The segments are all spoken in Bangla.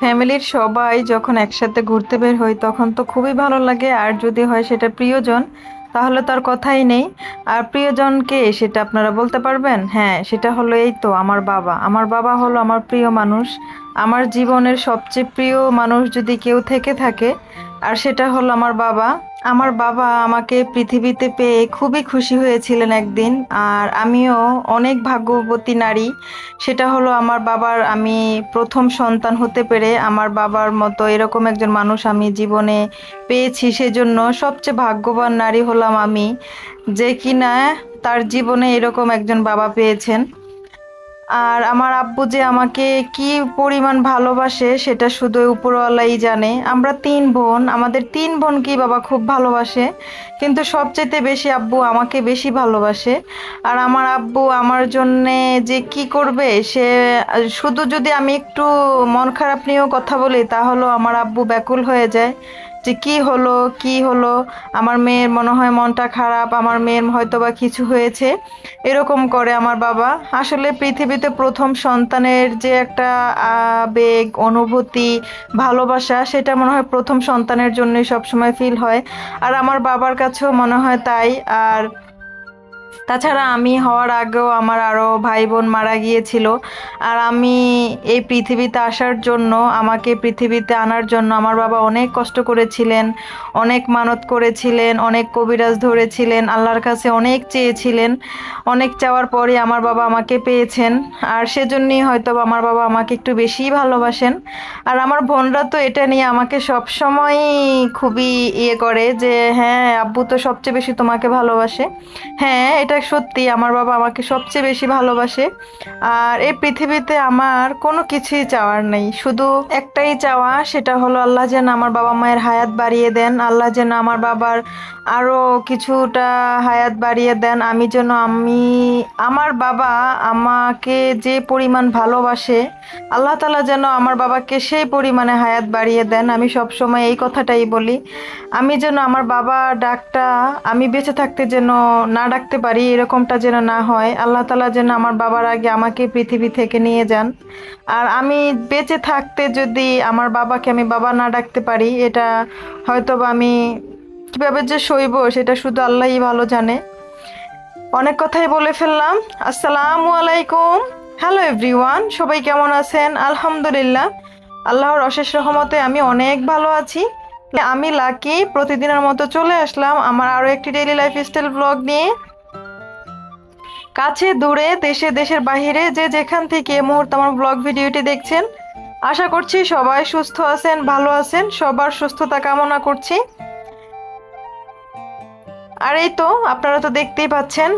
ফ্যামিলির সবাই যখন একসাথে ঘুরতে বের হই, তখন তো খুবই ভালো লাগে। আর যদি হয় সেটা প্রিয়জন, তাহলে তার কথাই নেই। আর প্রিয়জনকে সেটা আপনারা বলতে পারবেন? হ্যাঁ সেটা হলো এই তো, আমার বাবা। আমার বাবা হলো আমার প্রিয় মানুষ। আমার জীবনের সবচেয়ে প্রিয় মানুষ যদি কেউ থেকে থাকে, আর সেটা হলো আমার বাবা। আমার বাবা আমাকে পৃথিবীতে পেয়ে খুবই খুশি হয়েছিলেন একদিন, আর আমিও অনেক ভাগ্যবতী নারী। সেটা হলো আমার বাবার আমি প্রথম সন্তান হতে পেরে আমার বাবার মতো এরকম একজন মানুষ আমি জীবনে পেয়েছি, সেজন্য সবচেয়ে ভাগ্যবান নারী হলাম আমি, যে কিনা তার জীবনে এরকম একজন বাবা পেয়েছেন। আর আমার আব্বু যে আমাকে কি পরিমাণ ভালোবাসে সেটা শুধু উপরওয়ালাই জানে। আমরা তিন বোন, আমাদের তিন বোনকেই বাবা খুব ভালোবাসে, কিন্তু সবচেয়ে বেশি আব্বু আমাকে বেশি ভালোবাসে। আর আমার আব্বু আমার জন্যে যে কি করবে, সে শুধু যদি আমি একটু মন খারাপ নিয়েও কথা বলি, তাহলেও আমার আব্বু ব্যাকুল হয়ে যায়। যে কি হলো কি হলো? আমার মেয়ের মনে হয় মনটা খারাপ, আমার মেয়ের হয়তো বা কিছু হয়েছে। এরকম করে আমার বাবা। আসলে পৃথিবীতে প্রথম সন্তানের যে একটা আবেগ অনুভূতি, ভালোবাসা, সেটা মনে হয় প্রথম সন্তানের জন্যই সবসময় ফিল হয়। আর আমার বাবার কাছেও মনে হয় তাই। আর তাছাড়া আমি হওয়ার আগেও আমার আরও ভাই বোন মারা গিয়েছিল। আর আমি এই পৃথিবীতে আসার জন্য, আমাকে পৃথিবীতে আনার জন্য আমার বাবা অনেক কষ্ট করেছিলেন, অনেক মানত করেছিলেন, অনেক কবিরাজ ধরেছিলেন, আল্লাহর কাছে অনেক চেয়েছিলেন। অনেক চাওয়ার পরে আমার বাবা আমাকে পেয়েছেন। আর সেজন্যই হয়তো আমার বাবা আমাকে একটু বেশিই ভালোবাসেন। আর আমার বোনরা তো এটা নিয়ে আমাকে সবসময় খুবই ইয়ে করে যে হ্যাঁ আব্বু তো সবচেয়ে বেশি তোমাকে ভালোবাসে। হ্যাঁ এটা সত্যি, আমার বাবা আমাকে সবচেয়ে বেশি ভালোবাসে। আর এই পৃথিবীতে আমার কোনো কিছুই চাওয়ার নেই। শুধু একটাই চাওয়া, সেটা হলো আল্লাহ যেন আমার বাবা মায়ের হায়াত বাড়িয়ে দেন, আল্লাহ যেন আমার বাবার আরও কিছুটা হায়াত বাড়িয়ে দেন। আমি যেন আমি, আমার বাবা আমাকে যে পরিমাণ ভালোবাসে, আল্লাহ তালা যেন আমার বাবাকে সেই পরিমাণে হায়াত বাড়িয়ে দেন। আমি সব সময় এই কথাটাই বলি। আমি যেন আমার বাবা ডাকটা, আমি বেঁচে থাকতে যেন না ডাকতে পারি, এরকমটা যেন না হয়। আল্লাহ তালা যেন আমার বাবার আগে আমাকে পৃথিবী থেকে নিয়ে যান। আর আমি বেঁচে থাকতে যদি আমার বাবাকে আমি বাবা না ডাকতে পারি, এটা হয়তো আমি কীভাবে যে সইব সেটা শুধু আল্লাহই ভালো জানে। অনেক কথাই বলে ফেললাম। আসসালামু আলাইকুম। হ্যালো এভরিওয়ান সবাই কেমন আছেন? আলহামদুলিল্লাহ। আল্লাহর অশেষ রহমতে আমি অনেক ভালো আছি। আমি লাকি, প্রতিদিনের মতো চলে আসলাম আমার আরও একটি ডেইলি লাইফস্টাইল ব্লগ নিয়ে। কাছে, দূরে, দেশে, দেশের বাহিরে যে যেখান থেকে এই মুহূর্তে আমার ব্লগ ভিডিওটি দেখছেন, আশা করছি সবাই সুস্থ আছেন, ভালো আছেন, সবার সুস্থতা কামনা করছি। আর এই তো, আপনারা তো দেখতেই পাচ্ছেন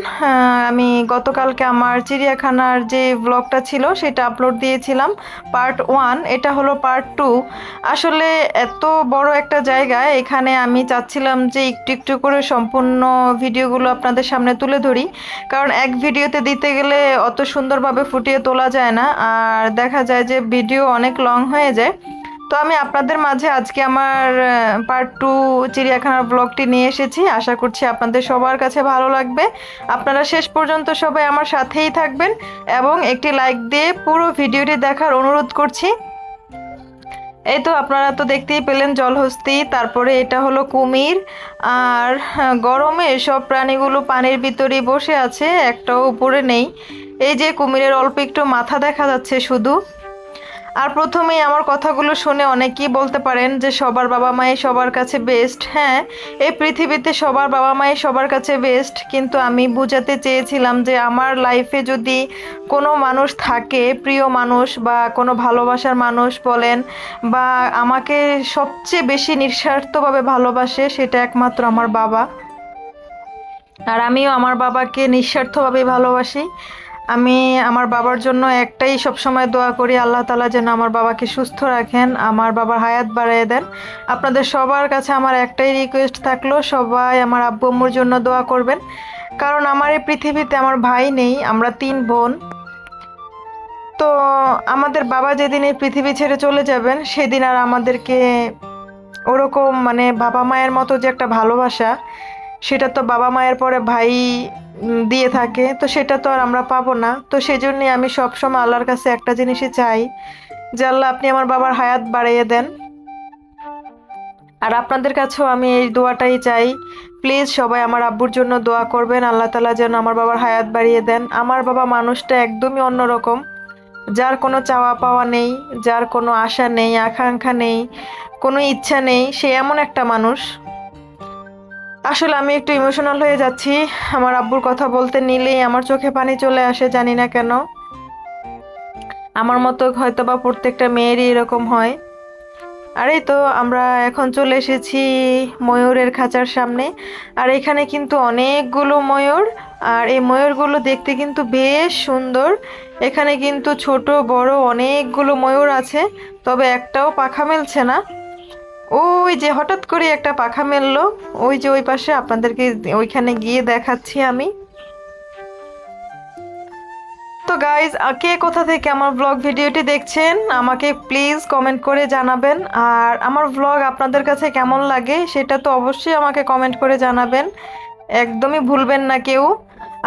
আমি গতকালকে আমার চিড়িয়াখানার যে ব্লগটা ছিল সেটা আপলোড দিয়েছিলাম পার্ট ওয়ান এটা হলো পার্ট টু আসলে এত বড় একটা জায়গায় এখানে আমি চাচ্ছিলাম যে একটু একটু করে সম্পূর্ণ ভিডিওগুলো আপনাদের সামনে তুলে ধরি, কারণ এক ভিডিওতে দিতে গেলে অত সুন্দরভাবে ফুটিয়ে তোলা যায় না, আর দেখা যায় যে ভিডিও অনেক লং হয়ে যায়। তো আমি আপনাদের মাঝে আজকে আমার পার্ট টু চিড়িয়াখানার ব্লগটি নিয়ে এসেছি। আশা করছি আপনাদের সবার কাছে ভালো লাগবে। আপনারা শেষ পর্যন্ত সবাই আমার সাথেই থাকবেন এবং একটি লাইক দিয়ে পুরো ভিডিওটি দেখার অনুরোধ করছি। এই তো আপনারা তো দেখতেই পেলেন জলহস্তি তারপরে এটা হলো কুমির আর হ্যাঁ, গরমে সব প্রাণীগুলো পানির ভিতরেই বসে আছে একটাও উপরে নেই। এই যে কুমিরের অল্প একটু মাথা দেখা যাচ্ছে শুধু। আর প্রথমেই আমার কথাগুলো শুনে অনেকেই বলতে পারেন যে সবার বাবা মাই সবার কাছে বেস্ট হ্যাঁ এই পৃথিবীতে সবার বাবা মাই সবার কাছে বেস্ট কিন্তু আমি বোঝাতে চেয়েছিলাম যে আমার লাইফে যদি কোনো মানুষ থাকে, প্রিয় মানুষ বা কোনো ভালোবাসার মানুষ বলেন, বা আমাকে সবচেয়ে বেশি নিঃস্বার্থভাবে ভালোবাসে সেটা একমাত্র আমার বাবা। আর আমিও আমার বাবাকে নিঃস্বার্থভাবে ভালোবাসি। আমি আমার বাবার জন্য একটাই সবসময় দোয়া করি, আল্লাহ তালা যেন আমার বাবাকে সুস্থ রাখেন, আমার বাবার হায়াত বাড়িয়ে দেন। আপনাদের সবার কাছে আমার একটাই রিকোয়েস্ট থাকল, সবাই আমার আব্বু আম্মুর জন্য দোয়া করবেন। কারণ আমার এই পৃথিবীতে আমার ভাই নেই, আমরা তিন বোন। তো আমাদের বাবা যেদিন এই পৃথিবী ছেড়ে চলে যাবেন, সেদিন আর আমাদেরকে ওরকম মানে বাবা মায়ের মতো যে একটা ভালোবাসা, সেটা তো বাবা মায়ের পরে ভাই দিয়ে থাকে। তো সেটা তো আর আমরা পাবো না। তো সেজন্যই আমি সবসময় আল্লাহর কাছে একটা জিনিসই চাই যে, আল্লাহ আপনি আমার বাবার হায়াত বাড়িয়ে দেন। আর আপনাদের কাছেও আমি এই দোয়াটাই চাই। প্লিজ সবাই আমার আব্বুর জন্য দোয়া করবেন। আল্লাহ তালা যেন আমার বাবার হায়াত বাড়িয়ে দেন। আমার বাবা মানুষটা একদমই অন্যরকম। যার কোনো চাওয়া পাওয়া নেই, যার কোনো আশা নেই, আকাঙ্ক্ষা নেই, কোনো ইচ্ছা নেই, সে এমন একটা মানুষ। আসলে আমি একটু ইমোশনাল হয়ে যাচ্ছি। আমার আব্বুর কথা বলতে নিলেই আমার চোখে পানি চলে আসে, জানি না কেন। আমার মতো হয়তো বা প্রত্যেকটা মেয়েরই এরকম হয়। আর এই তো আমরা এখন চলে এসেছি ময়ূরের খাঁচার সামনে। আর এখানে কিন্তু অনেকগুলো ময়ূর, আর এই ময়ূরগুলো দেখতে কিন্তু বেশ সুন্দর। এখানে কিন্তু ছোট, বড় অনেকগুলো ময়ূর আছে, তবে একটাও পাখা মেলছে না। ওই যে হঠাৎ করে একটা পাখা মেললো। ওই যে ওই পাশে আপনাদেরকে ওইখানে গিয়ে দেখাচ্ছি আমি। তো গাইজ কে কোথা থেকে আমার ব্লগ ভিডিওটি দেখছেন, আমাকে প্লিজ কমেন্ট করে জানাবেন। আর আমার ব্লগ আপনাদের কাছে কেমন লাগে, সেটা তো অবশ্যই আমাকে কমেন্ট করে জানাবেন। একদমই ভুলবেন না কেউ।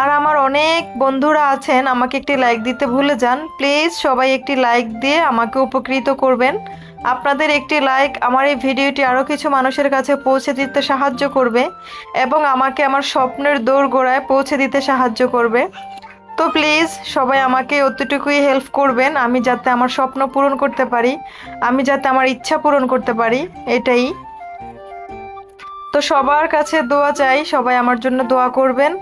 আর আমার অনেক বন্ধুরা আছেন, আমাকে একটি লাইক দিতে ভুলে যান। প্লিজ সবাই একটি লাইক দিয়ে আমাকে উপকৃত করবেন। আপনাদের একটি লাইক আমার এই ভিডিওটি আরও কিছু মানুষের কাছে পৌঁছে দিতে সাহায্য করবে এবং আমাকে আমার স্বপ্নের দৌড় গোড়ায় পৌঁছে দিতে সাহায্য করবে। তো প্লিজ সবাই আমাকে অতটুকুই হেল্প করবেন, আমি যাতে আমার স্বপ্ন পূরণ করতে পারি, আমি যাতে আমার ইচ্ছা পূরণ করতে পারি, এটাই। তো সবার কাছে দোয়া চাই, সবাই আমার জন্য দোয়া করবেন,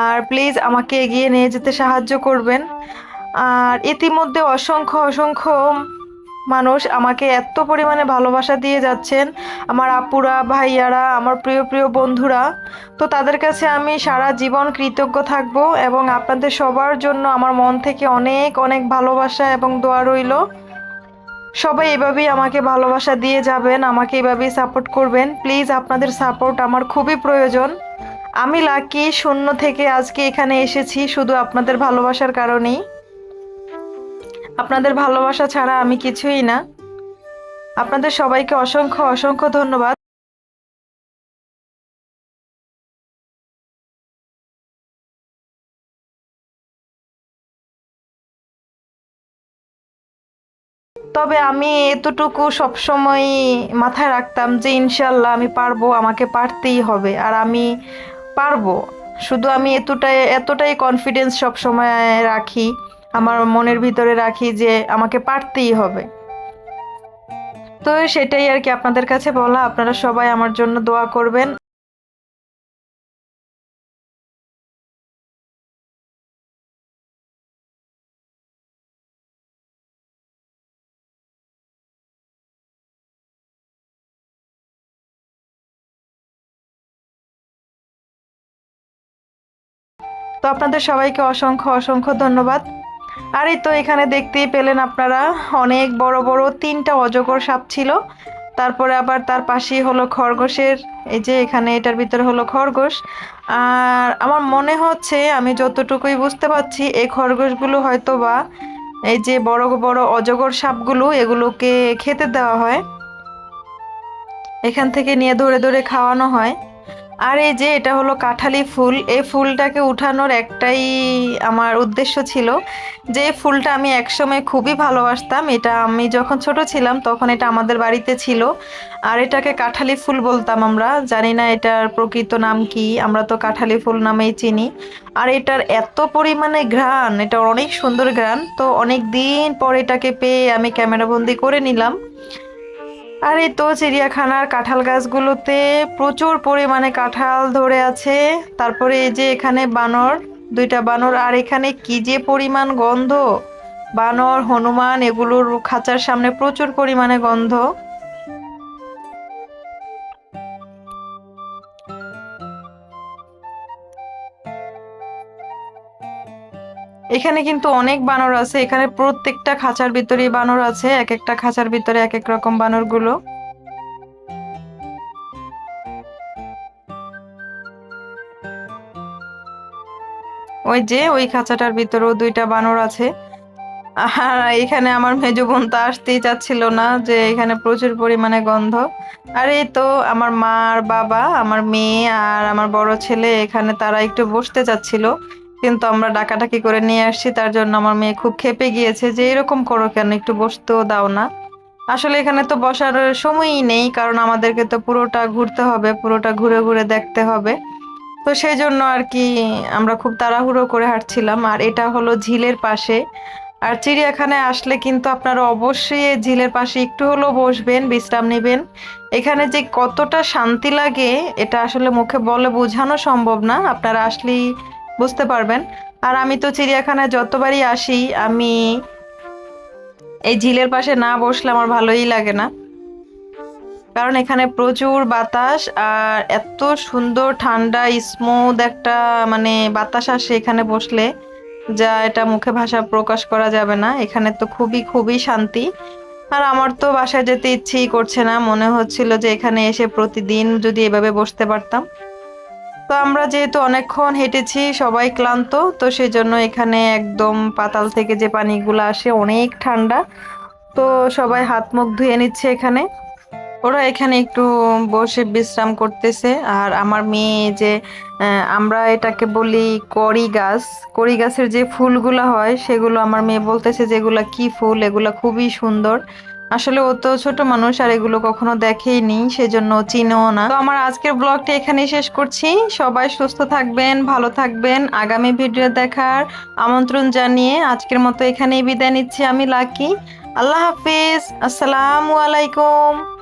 আর প্লিজ আমাকে এগিয়ে নিয়ে যেতে সাহায্য করবেন। আর ইতিমধ্যে অসংখ্য অসংখ্য মানুষ আমাকে এত পরিমাণে ভালোবাসা দিয়ে যাচ্ছেন আমার আপুরা, ভাইয়ারা, আমার প্রিয় প্রিয় বন্ধুরা। তো তাদের কাছে আমি সারা জীবন কৃতজ্ঞ থাকব এবং আপনাদের সবার জন্য আমার মন থেকে অনেক অনেক ভালোবাসা এবং দোয়া রইল। সবাই এভাবেই আমাকে ভালোবাসা দিয়ে যাবেন, আমাকে এভাবেই সাপোর্ট করবেন। প্লিজ আপনাদের সাপোর্ট আমার খুবই প্রয়োজন। আমি লাকি শূন্য থেকে আজকে এখানে এসেছি, শুধু আপনাদের ভালোবাসার কারণেই। আপনাদের ভালোবাসা ছাড়া আমি কিছুই না। আপনাদের সবাইকে অসংখ্য অসংখ্য ধন্যবাদ। তবে আমি এতটুকু সবসময় মাথায় রাখতাম যে ইনশাল্লাহ আমি পারব, আমাকে পারতেই হবে। আর আমি পারব। শুধু আমি এতটাই এতটাই কনফিডেন্স সবসময় রাখি। আমার মনের ভিতরে রাখি যে আমাকে পারতেই হবে। তো সেটাই আর কি আপনাদের কাছে বলা। আপনারা সবাই আমার জন্য দোয়া করবেন। তো আপনাদের সবাইকে অসংখ্য অসংখ্য ধন্যবাদ। আর এই তো এখানে দেখতেই পেলেন আপনারা, অনেক বড় বড় তিনটা অজগর সাপ ছিল। তারপরে আবার তার পাশেই হলো খরগোশের, এই যে এখানে এটার ভিতরে হলো খরগোশ। আর আমার মনে হচ্ছে, আমি যতটুকুই বুঝতে পারছি, এই খরগোশগুলো হয়তো বা এই যে বড় বড় অজগর সাপগুলো, এগুলোকে খেতে দেওয়া হয়। এখান থেকে নিয়ে ধরে ধরে খাওয়ানো হয়। আর এই যে এটা হলো কাঁঠালি ফুল, এই ফুলটাকে উঠানোর একটাই আমার উদ্দেশ্য ছিল যে ফুলটা আমি একসময় খুবই ভালোবাসতাম। এটা আমি যখন ছোট ছিলাম তখন এটা আমাদের বাড়িতে ছিল। আর এটাকে কাঁঠালি ফুল বলতাম আমরা। জানি না এটার প্রকৃত নাম কি, আমরা তো কাঁঠালি ফুল নামেই চিনি। আর এটার এত পরিমাণে ঘ্রাণ এটা অনেক সুন্দর ঘ্রাণ। তো অনেক দিন পর এটাকে পেয়ে আমি ক্যামেরাবন্দি করে নিলাম। আর এই তো চিড়িয়াখানার কাঁঠাল গাছগুলোতে প্রচুর পরিমাণে কাঁঠাল ধরে আছে। তারপরে এই যে এখানে বানর, দুইটা বানর, আর এখানে কি যে পরিমাণ গন্ধ। বানর, হনুমান, এগুলোর খাঁচার সামনে প্রচুর পরিমাণে গন্ধ। এখানে কিন্তু অনেক বানর আছে। এখানে প্রত্যেকটা খাঁচার ভিতরেই বানর আছে। এক একটা খাঁচার ভিতরে এক এক রকম বানরগুলো। ওই যে, ওই খাঁচাটার ভিতরেও দুইটা বানর আছে। আর এখানে আমার মেজো বোন তো আসতেই চাচ্ছিল না যে এখানে প্রচুর পরিমাণে গন্ধ। আর এই তো আমার মা আর বাবা, আমার মেয়ে আর আমার বড় ছেলে এখানে তারা একটু বসতে চাচ্ছিল। কিন্তু আমরা ডাকাডাকি করে নিয়ে আসছি, তার জন্য আমার মেয়ে খুব খেপে গিয়েছে যে, এরকম করো কেন? একটু বসতেও দাও না। আসলে এখানে তো বসার সময়ই নেই, কারণ আমাদেরকে তো পুরোটা ঘুরতে হবে, পুরোটা ঘুরে ঘুরে দেখতে হবে। তো সেই জন্য আর কি আমরা খুব তাড়াহুড়ো করে হাঁটছিলাম। আর এটা হলো ঝিলের পাশে। আর চিড়িয়াখানায় আসলে কিন্তু আপনারা অবশ্যই ঝিলের পাশে একটু হলেও বসবেন, বিশ্রাম নেবেন। এখানে যে কতটা শান্তি লাগে, এটা আসলে মুখে বলে বোঝানো সম্ভব না। আপনারা আসলেই বুঝতে পারবেন। আর আমি তো চিড়িয়াখানায় যতবারই আসি, আমি এই ঝিলের পাশে না বসলে আমার ভালোই লাগে না। কারণ এখানে প্রচুর বাতাস আর এত সুন্দর ঠান্ডা স্মুথ একটা মানে বাতাস আসে এখানে বসলে, যা এটা মুখে ভাষা প্রকাশ করা যাবে না। এখানে তো খুবই খুবই শান্তি। আর আমার তো বাসায় যেতে ইচ্ছেই করছে না। মনে হচ্ছিল যে এখানে এসে প্রতিদিন যদি এভাবে বসতে পারতাম। তো আমরা যেহেতু অনেকক্ষণ হেঁটেছি, সবাই ক্লান্ত, তো সেই জন্য এখানে একদম পাতাল থেকে যে পানিগুলো আসে অনেক ঠান্ডা। তো সবাই হাত মুখ ধুয়ে নিচ্ছে এখানে। ওরা এখানে একটু বসে বিশ্রাম করতেছে। আর আমার মেয়ে যে আমরা এটাকে বলি কড়ি গাছ, কড়ি গাছের যে ফুলগুলো হয়, সেগুলো আমার মেয়ে বলতেছে যেগুলো কি ফুল? এগুলা খুবই সুন্দর। আসলে ও তো ছোট মানুষ আর এগুলো কখনো দেখেইনি, সেজন্য ও চিনেও না। তো আমার আজকের ব্লগটা এখানেই শেষ করছি। সবাই সুস্থ থাকবেন, ভালো থাকবেন। আগামী ভিডিও দেখার আমন্ত্রণ জানিয়ে আজকের মতো এখানেই বিদায় নিচ্ছি আমি লাকি। আল্লাহ হাফিজ, আসসালামু আলাইকুম।